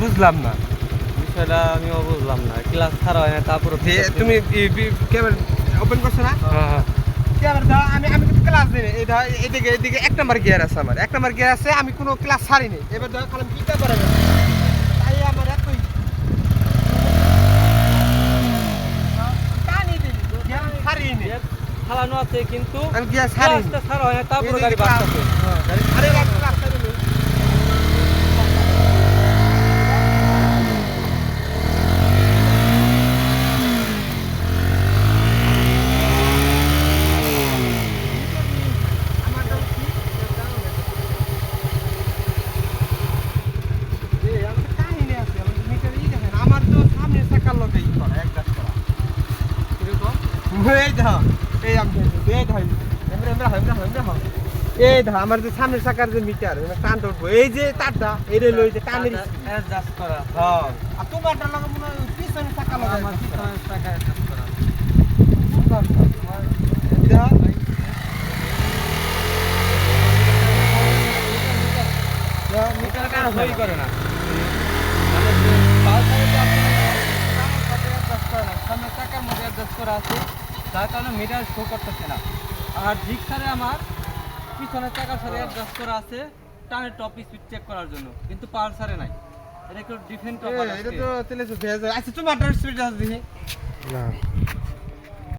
বুঝলাম না। বিষয়টা আমিও বুঝলাম না। ক্লাস ছাড়া হয় না তারপরে তুমি ক্যামেরা ওপেন করছ না? হ্যাঁ ক্যামেরা দাও আমি আমি কিন্তু ক্লাস দিই এই দাও এদিকে এদিকে এক নাম্বার গিয়ার আছে আমার। এক নাম্বার গিয়ার আছে আমি কোনো ক্লাস ছাড়িনি। এবার করে তাই আমার এতই ছাড়িনি। আছে কিন্তু আমি গিয়ার ছাড়িনি। ক্লাসটা ছাড়া হয় না তারপরে গাড়ি ক্লাস- হ্যাঁ, গাড়ি আরে বাবা, ক্লাস ছাড়িনি। এই, আমার তো কাহিনী আছে, আমার তো মিটারে ই দেখেন, আমার তো সামনের চাকার লগে ই করা, adjust করা। কীরকম এই দেখো, এই আমি এই দেখো, এমরা, এমরা এমরা এমরা। এই দেখো, আমার যে সামনের চাকার যে মিটার টানটা উঠবো এই যে তারটা এই রেল ওই যে টানের অ্যাডজাস্ট করা। হ্যাঁ। আর তোমারটা লগে মনে পিছনের চাকা লগে আমার পিছনের টাকা অ্যাডজাস্ট করা। মিটার কাজ সই না। মানে আপনার করে না। সামনের চাকার মধ্যে অ্যাডজাস্ট করা আছে। যার কারণে মিটার শো করতেছে না। আর জিক্সারে আমার পিছনের চাকার সাথে অ্যাডজাস্ট করা আছে টানের টপ স্পিড চেক করার জন্য। কিন্তু পালসারে নাই। এটা একটু ডিফেন্ট টপ এটা তো তেলে আচ্ছা তোমার স্পিড আছে দেখি। না।